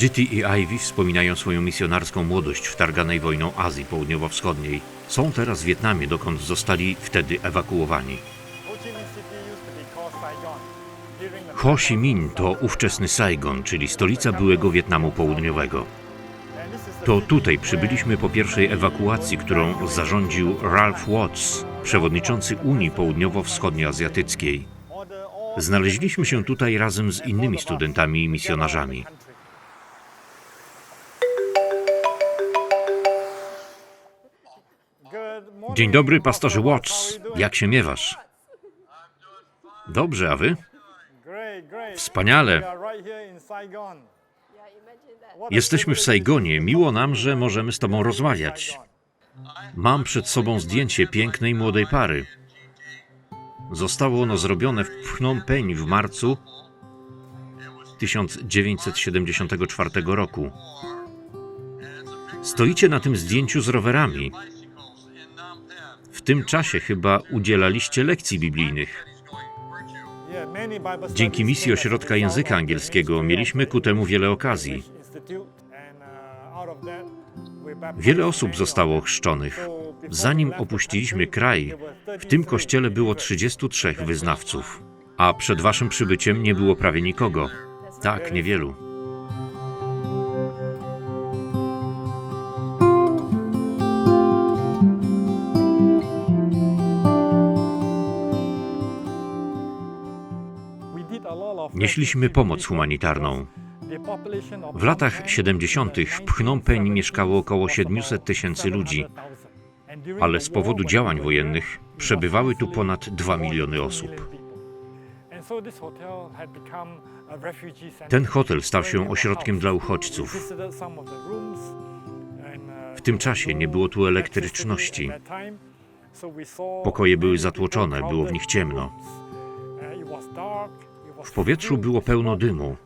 GT i Ivy wspominają swoją misjonarską młodość wtarganej wojną Azji Południowo-Wschodniej. Są teraz w Wietnamie, dokąd zostali wtedy ewakuowani. Ho Chi Minh to ówczesny Saigon, czyli stolica byłego Wietnamu Południowego. To tutaj przybyliśmy po pierwszej ewakuacji, którą zarządził Ralph Watts, przewodniczący Unii Południowo-Wschodnioazjatyckiej. Znaleźliśmy się tutaj razem z innymi studentami i misjonarzami. Dzień dobry, Pastor pastorze Watts. Jak się miewasz? Dobrze, a wy? Wspaniale. Jesteśmy w Saigonie. Miło nam, że możemy z Tobą rozmawiać. Mam przed sobą zdjęcie pięknej młodej pary. Zostało ono zrobione w Phnom Penh w marcu 1974 roku. Stoicie na tym zdjęciu z rowerami. Tym czasie chyba udzielaliście lekcji biblijnych. Dzięki misji Ośrodka Języka Angielskiego mieliśmy ku temu wiele okazji. Wiele osób zostało ochrzczonych. Zanim opuściliśmy kraj, w tym 33 kościele było believers. 33 wyznawców, a przed waszym przybyciem nie było prawie nikogo. Tak, niewielu. Nieśliśmy pomoc humanitarną. W latach Phnom Penh 70. w Phnom Penh 1970 mieszkało około was 700 about tysięcy ludzi, 700,000. And during ale z powodu działań wojennych przebywały tu ponad easily 2 more than miliony 2 osób. Ten hotel stał się ośrodkiem dla uchodźców. W tym czasie nie było tu elektryczności. Pokoje były zatłoczone, było w nich ciemno. W powietrzu było pełno dymu.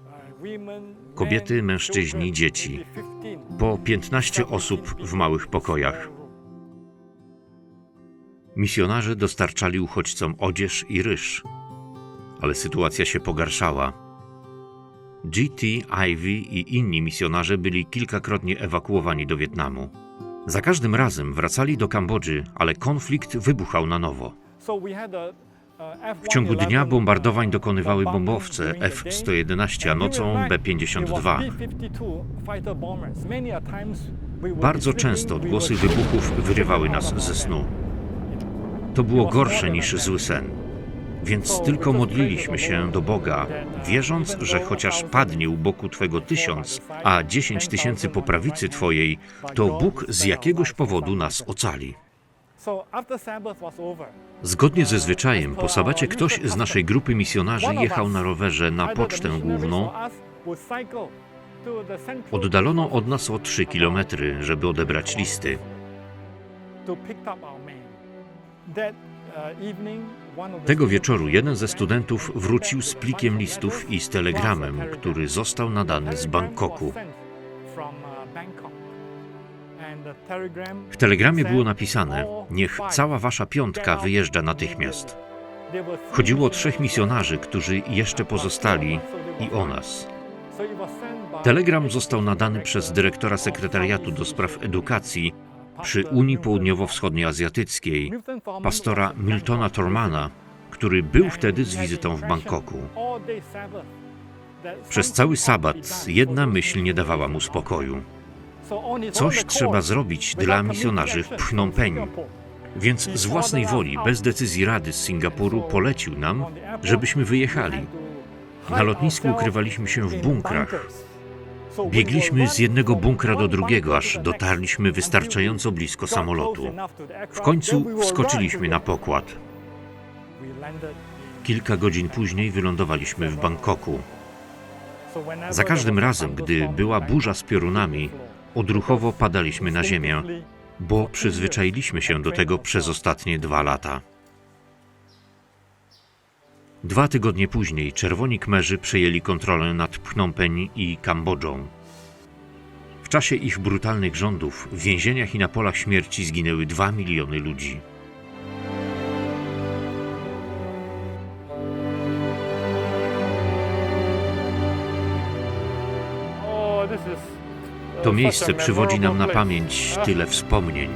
Kobiety, mężczyźni, dzieci. maybe 15, Po 15 17 osób w małych pokojach. Misjonarze dostarczali uchodźcom odzież i ryż, ale sytuacja się pogarszała. GT, Ivy i inni misjonarze byli kilkakrotnie ewakuowani do Wietnamu. Za każdym razem wracali do Kambodży, ale konflikt wybuchał na nowo. W ciągu dnia F-111, bombardowań dokonywały bombowce during the day. F-111, a nocą during the night, B-52. there was B-52 fighter bombers. Many a times we would Bardzo często odgłosy wybuchów wyrywały nas ze snu. To było gorsze niż zły sen. Więc tylko modliliśmy się do Boga, wierząc, że chociaż padnie u boku Twego tysiąc, a dziesięć tysięcy po prawicy Twojej, to Bóg z jakiegoś powodu nas ocali. Zgodnie ze zwyczajem, po sabacie ktoś z naszej grupy misjonarzy jechał na rowerze na pocztę główną, oddaloną od nas o 3 kilometry, żeby odebrać listy. uh, Tego wieczoru jeden ze studentów wrócił z plikiem listów i z telegramem, telegram. który został nadany z Bangkoku. W telegramie było napisane: "All Niech cała wasza piątka wyjeżdża immediately." natychmiast. Chodziło o trzech misjonarzy, którzy jeszcze pozostali i o nas. Telegram został nadany przez dyrektora sekretariatu do spraw edukacji przy Unii Południowo-Wschodnioazjatyckiej, pastora Miltona Tormana, który był wtedy z wizytą w Bangkoku. Przez cały sabat jedna myśl nie dawała mu spokoju. Coś trzeba zrobić dla misjonarzy w Phnom Penh. Więc z własnej woli, bez decyzji Rady z Singapuru, polecił nam, żebyśmy wyjechali. Na lotnisku ukrywaliśmy się w bunkrach. Biegliśmy z jednego bunkra do drugiego, aż dotarliśmy wystarczająco blisko samolotu. W końcu wskoczyliśmy na pokład. Kilka godzin później wylądowaliśmy w Bangkoku. Za każdym razem, gdy była burza z piorunami, odruchowo padaliśmy na ziemię, bo przyzwyczailiśmy się do tego przez ostatnie dwa lata. Dwa tygodnie później czerwoni kmerzy przejęli kontrolę nad Phnom Penh i Kambodżą. W czasie ich brutalnych rządów w więzieniach i na polach śmierci zginęły dwa miliony ludzi. To miejsce przywodzi nam na pamięć tyle wspomnień.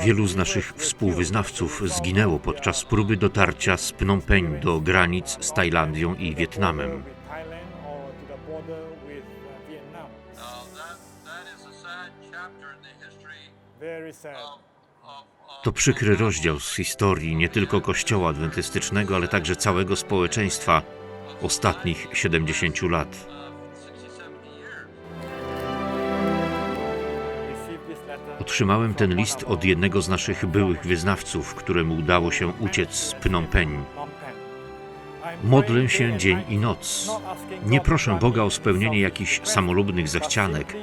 Wielu z naszych współwyznawców zginęło podczas próby dotarcia z Phnom Penh do granic z Tajlandią i Wietnamem. A sad To przykry rozdział z historii nie tylko Kościoła Adwentystycznego, ale także całego społeczeństwa ostatnich 70 lat. of 60, 70 years. Otrzymałem ten list od jednego z naszych byłych wyznawców, któremu udało się uciec z Phnom Penh. Modlę się dzień i noc. Nie proszę Boga o spełnienie jakichś samolubnych zachcianek,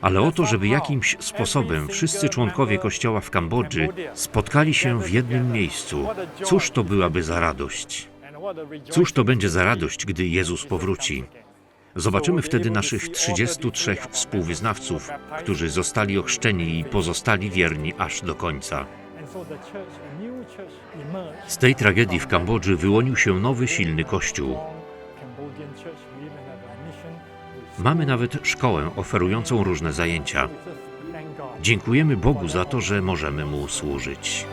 ale o to, żeby jakimś sposobem wszyscy członkowie Kościoła w Kambodży spotkali się w jednym miejscu. Cóż to byłaby za radość? Cóż to będzie za radość, gdy Jezus powróci? Zobaczymy wtedy naszych 33 współwyznawców, którzy zostali ochrzczeni i pozostali wierni aż do końca. Z tej tragedii w Kambodży wyłonił się nowy, silny kościół. Mamy nawet szkołę oferującą różne zajęcia. Dziękujemy Bogu za to, że możemy Mu służyć.